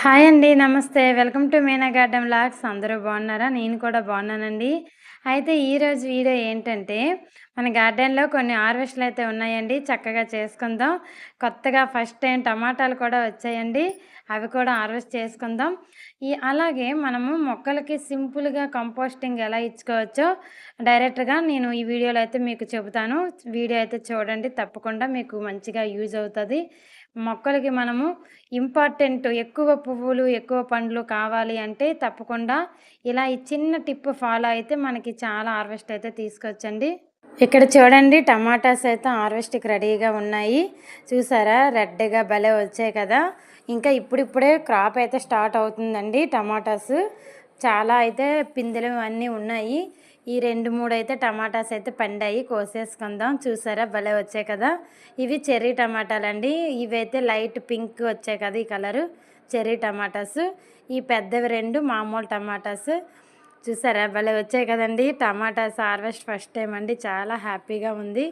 Hi అండి నమస్తే. Welcome to Meena garden lux అందరూ బాగున్నారా? నేను కూడా బాగున్నానండి. అయితే ఈరోజు వీడియో ఏంటంటే మన గార్డెన్లో కొన్ని హార్వెస్ట్లు అయితే ఉన్నాయండి. చక్కగా చేసుకుందాం. కొత్తగా ఫస్ట్ టైం టమాటాలు కూడా వచ్చాయండి. అవి కూడా హార్వెస్ట్ చేసుకుందాం. ఈ అలాగే మనము మొక్కలకి సింపుల్గా కంపోస్టింగ్ ఎలా ఇచ్చుకోవచ్చో డైరెక్ట్గా నేను ఈ వీడియోలో అయితే మీకు చెబుతాను. వీడియో అయితే చూడండి. తప్పకుండా మీకు మంచిగా యూజ్ అవుతుంది. మొక్కలకి మనము ఇంపార్టెంట్ ఎక్కువ పువ్వులు ఎక్కువ పండ్లు కావాలి అంటే తప్పకుండా ఇలా ఈ చిన్న టిప్ ఫాలో అయితే మనకి చాలా హార్వెస్ట్ అయితే తీసుకొచ్చండి. ఇక్కడ చూడండి టమాటాస్ అయితే హార్వెస్ట్కి రెడీగా ఉన్నాయి. చూసారా? రెడ్గా భలే వచ్చాయి కదా? ఇంకా ఇప్పుడిప్పుడే క్రాప్ అయితే స్టార్ట్ అవుతుందండి టమాటాస్. చాలా అయితే పిందెలు అన్నీ ఉన్నాయి. ఈ రెండు మూడు అయితే టమాటాస్ అయితే పండాయి కోసేసుకుందాం. చూసారా? భలే వచ్చాయి కదా? ఇవి చెర్రీ టమాటాలండి. ఇవైతే లైట్ పింక్ వచ్చాయి కదా ఈ కలరు. Cherry tomatoes. ఈ పెద్దవి రెండు మామూలు టమాటాస్. చూసారా? భలే వచ్చాయి కదండి. టమాటాస్ హార్వెస్ట్ ఫస్ట్ టైం అండి. చాలా హ్యాపీగా ఉంది.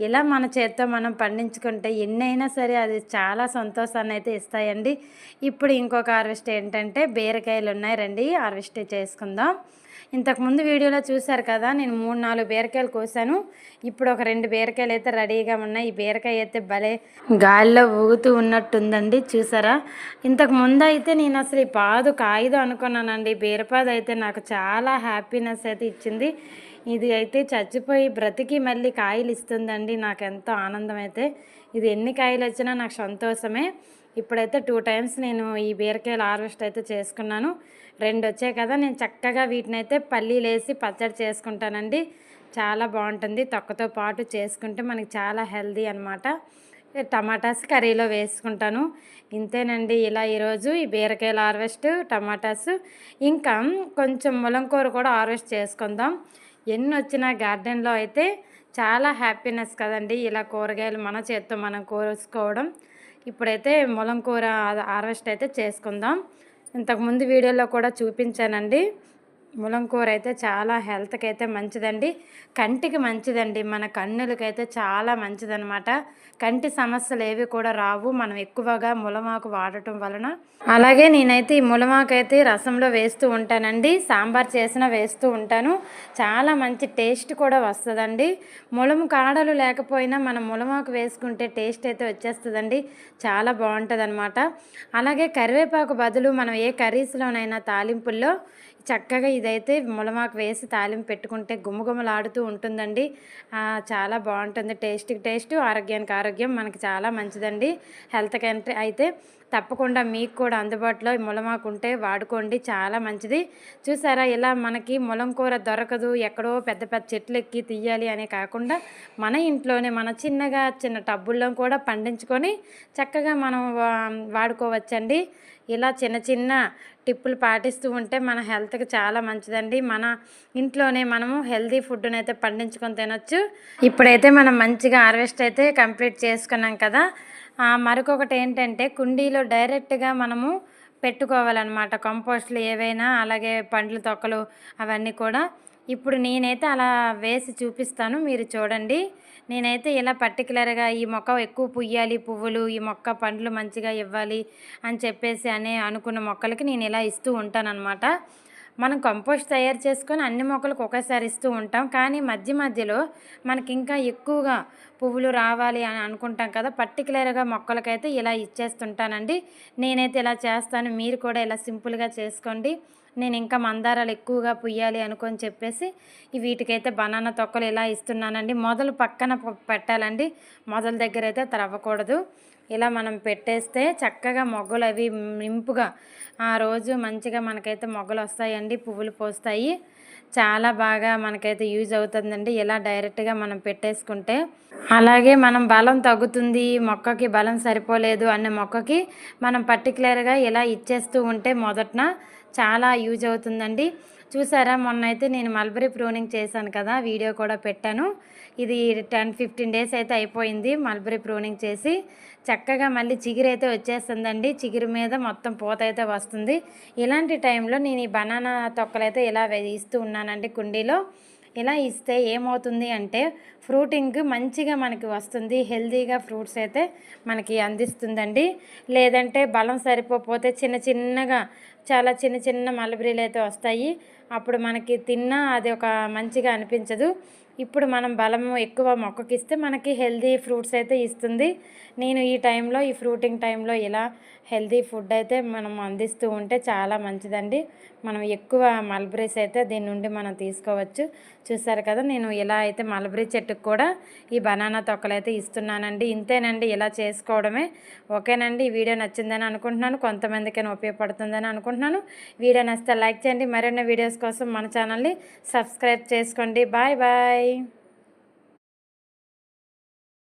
ఇలా మన చేత్తో మనం పండించుకుంటే ఎన్నైనా సరే అది చాలా సంతోషాన్ని అయితే ఇస్తాయండి. ఇప్పుడు ఇంకొక హార్వెస్ట్ ఏంటంటే బీరకాయలు ఉన్నాయి రండి. హార్వెస్ట్ చేసుకుందాం. ఇంతకుముందు వీడియోలో చూశారు కదా నేను మూడు నాలుగు బీరకాయలు కోసాను. ఇప్పుడు ఒక రెండు బీరకాయలు అయితే రెడీగా ఉన్నాయి. ఈ బీరకాయ అయితే భలే గాలిలో ఊగుతూ ఉన్నట్టుందండి చూసారా? ఇంతకు ముందు అయితే నేను అసలు ఈ పాదు కాయదు అనుకున్నానండి. బీరపాదు అయితే నాకు చాలా హ్యాపీనెస్ అయితే ఇచ్చింది. ఇది అయితే చచ్చిపోయి బ్రతికి మళ్ళీ కాయలు ఇస్తుందండి. నాకు ఎంతో ఆనందం అయితే. ఇది ఎన్ని కాయలు వచ్చినా నాకు సంతోషమే. ఇప్పుడైతే టూ టైమ్స్ నేను ఈ బీరకాయలు హార్వెస్ట్ అయితే చేసుకున్నాను. రెండు వచ్చాయి కదా నేను చక్కగా వీటిని అయితే పల్లీలు వేసి పచ్చడి చేసుకుంటానండి. చాలా బాగుంటుంది. తొక్కతో పాటు చేసుకుంటే మనకి చాలా హెల్దీ అనమాట టమాటాస్ కర్రీలో వేసుకుంటాను. ఇంతేనండి ఇలా ఈరోజు ఈ బీరకాయల హార్వెస్ట్ టమాటాస్. ఇంకా కొంచెం ములంకూర కూడా హార్వెస్ట్ చేసుకుందాం. ఎన్ని వచ్చిన గార్డెన్లో అయితే చాలా హ్యాపీనెస్ కదండి ఇలా కూరగాయలు మన చేత్తో మనం కోసుకోవడం. ఇప్పుడైతే ములంకూర హార్వెస్ట్ అయితే చేసుకుందాం. ఇంతకుముందు వీడియోలో కూడా చూపించానండి. ములంకూర అయితే చాలా హెల్త్కి అయితే మంచిదండి. కంటికి మంచిదండి. మన కన్నులకైతే చాలా మంచిదనమాట కంటి సమస్యలు ఏవి కూడా రావు. మనం ఎక్కువగా ములమాకు వాడటం వలన. అలాగే నేనైతే ఈ ములమాకు అయితే రసంలో వేస్తూ ఉంటానండి. సాంబార్ చేసిన వేస్తూ ఉంటాను. చాలా మంచి టేస్ట్ కూడా వస్తుందండి. ములము కాడలు లేకపోయినా మనం ములమాకు వేసుకుంటే టేస్ట్ అయితే వచ్చేస్తుందండి. చాలా బాగుంటుంది అలాగే కరివేపాకు బదులు మనం ఏ కర్రీస్లోనైనా తాలింపుల్లో చక్కగా ఇదైతే ములమాకు వేసి తాలింపు పెట్టుకుంటే గుమగుమలాడుతూ ఉంటుందండి. చాలా బాగుంటుంది. టేస్ట్కి టేస్ట్ ఆరోగ్యానికి ఆరోగ్యం మనకి చాలా మంచిదండి. హెల్త్కి అయితే తప్పకుండా మీకు కూడా అందుబాటులో ములమాకు ఉంటే వాడుకోండి చాలా మంచిది. చూసారా ఇలా మనకి ములం కూర దొరకదు ఎక్కడో పెద్ద పెద్ద చెట్లు ఎక్కి తీయాలి అనే కాకుండా మన ఇంట్లోనే మన చిన్నగా చిన్న టబ్బుల్లో కూడా పండించుకొని చక్కగా మనం వాడుకోవచ్చండి. ఇలా చిన్న చిన్న టిప్పులు పాటిస్తూ ఉంటే మన హెల్త్కి చాలా మంచిదండి. మన ఇంట్లోనే మనము హెల్తీ ఫుడ్ని అయితే పండించుకొని తినొచ్చు. ఇప్పుడైతే మనం మంచిగా హార్వెస్ట్ అయితే కంప్లీట్ చేసుకున్నాం కదా మరొకటి ఏంటంటే కుండీలో డైరెక్ట్గా మనము పెట్టుకోవాలన్నమాట. కంపోస్ట్లు ఏవైనా అలాగే పండ్ల తొక్కలు అవన్నీ కూడా. ఇప్పుడు నేనైతే అలా వేసి చూపిస్తాను మీరు చూడండి. నేనైతే ఇలా పర్టికులర్గా ఈ మొక్క ఎక్కువ పుయ్యాలి పువ్వులు ఈ మొక్క పండ్లు మంచిగా ఇవ్వాలి అని చెప్పేసి అనే అనుకున్న మొక్కలకి నేను ఇలా ఇస్తూ ఉంటానన్నమాట. మనం కంపోస్ట్ తయారు చేసుకొని అన్ని మొక్కలకు ఒకేసారి ఇస్తూ ఉంటాం. కానీ మధ్య మధ్యలో మనకి ఇంకా ఎక్కువగా పువ్వులు రావాలి అని అనుకుంటాం కదా పర్టికులర్గా మొక్కలకైతే ఇలా ఇచ్చేస్తుంటానండి. నేనైతే ఇలా చేస్తాను. మీరు కూడా ఇలా సింపుల్గా చేసుకోండి. నేను ఇంకా మందారాలు ఎక్కువగా పుయ్యాలి అనుకొని చెప్పేసి వీటికైతే బనానా తొక్కలు ఇలా ఇస్తున్నానండి. మొదలు పక్కన పెట్టాలండి. మొదల దగ్గర అయితే తరవకూడదు. ఇలా మనం పెట్టేస్తే చక్కగా మొగ్గలు అవి నింపుగా ఆ రోజు మంచిగా మనకైతే మొగ్గలు వస్తాయండి పువ్వులు పోస్తాయి. చాలా బాగా మనకైతే యూజ్ అవుతుందండి. ఇలా డైరెక్ట్గా మనం పెట్టేసుకుంటే అలాగే మనం బలం తగ్గుతుంది మొక్కకి బలం సరిపోలేదు అనే మొక్కకి మనం పర్టికులర్గా ఇలా ఇచ్చేస్తూ ఉంటే మొదటన చాలా యూజ్ అవుతుందండి. చూసారా మొన్న అయితే నేను మల్బరీ ప్రూనింగ్ చేశాను కదా వీడియో కూడా పెట్టాను. ఇది టెన్ ఫిఫ్టీన్ డేస్ అయితే అయిపోయింది మల్బరీ ప్రూనింగ్ చేసి. చక్కగా మళ్ళీ చిగురు అయితే వచ్చేస్తుందండి. చిగురు మీద మొత్తం పూత అయితే వస్తుంది. ఇలాంటి టైంలో నేను ఈ బనానా తొక్కలైతే ఇలా ఇస్తూ ఉన్నానండి కుండీలో. ఇలా ఇస్తే ఏమవుతుంది అంటే ఫ్రూటింగ్ మంచిగా మనకి వస్తుంది హెల్తీగా ఫ్రూట్స్ అయితే మనకి అందిస్తుందండి. లేదంటే బలం సరిపోతే చిన్న చిన్నగా చాలా చిన్న చిన్న మలబరీలు అయితే వస్తాయి. అప్పుడు మనకి తిన్నా అది ఒక మంచిగా అనిపించదు. ఇప్పుడు మనం బలము ఎక్కువ మొక్కకి ఇస్తే మనకి హెల్దీ ఫ్రూట్స్ అయితే ఇస్తుంది. నేను ఈ టైంలో ఈ ఫ్రూటింగ్ టైంలో ఇలా హెల్దీ ఫుడ్ అయితే మనం అందిస్తూ ఉంటే చాలా మంచిదండి. మనం ఎక్కువ మల్బరీస్ అయితే దీని నుండి మనం తీసుకోవచ్చు. చూసారు కదా నేను ఇలా అయితే మల్బరీ చెట్టుకు కూడా ఈ బనానా తొక్కలు అయితే ఇస్తున్నానండి. ఇంతేనండి ఇలా చేసుకోవడమే. ఓకేనండి ఈ వీడియో నచ్చిందని అనుకుంటున్నాను. కొంతమందికైనా ఉపయోగపడుతుందని అనుకుంటున్నాను. వీడియో నచ్చితే లైక్ చేయండి. మరిన్ని వీడియోస్ కోసం మన ఛానల్ని సబ్స్క్రైబ్ చేసుకోండి. Bye bye. Bye.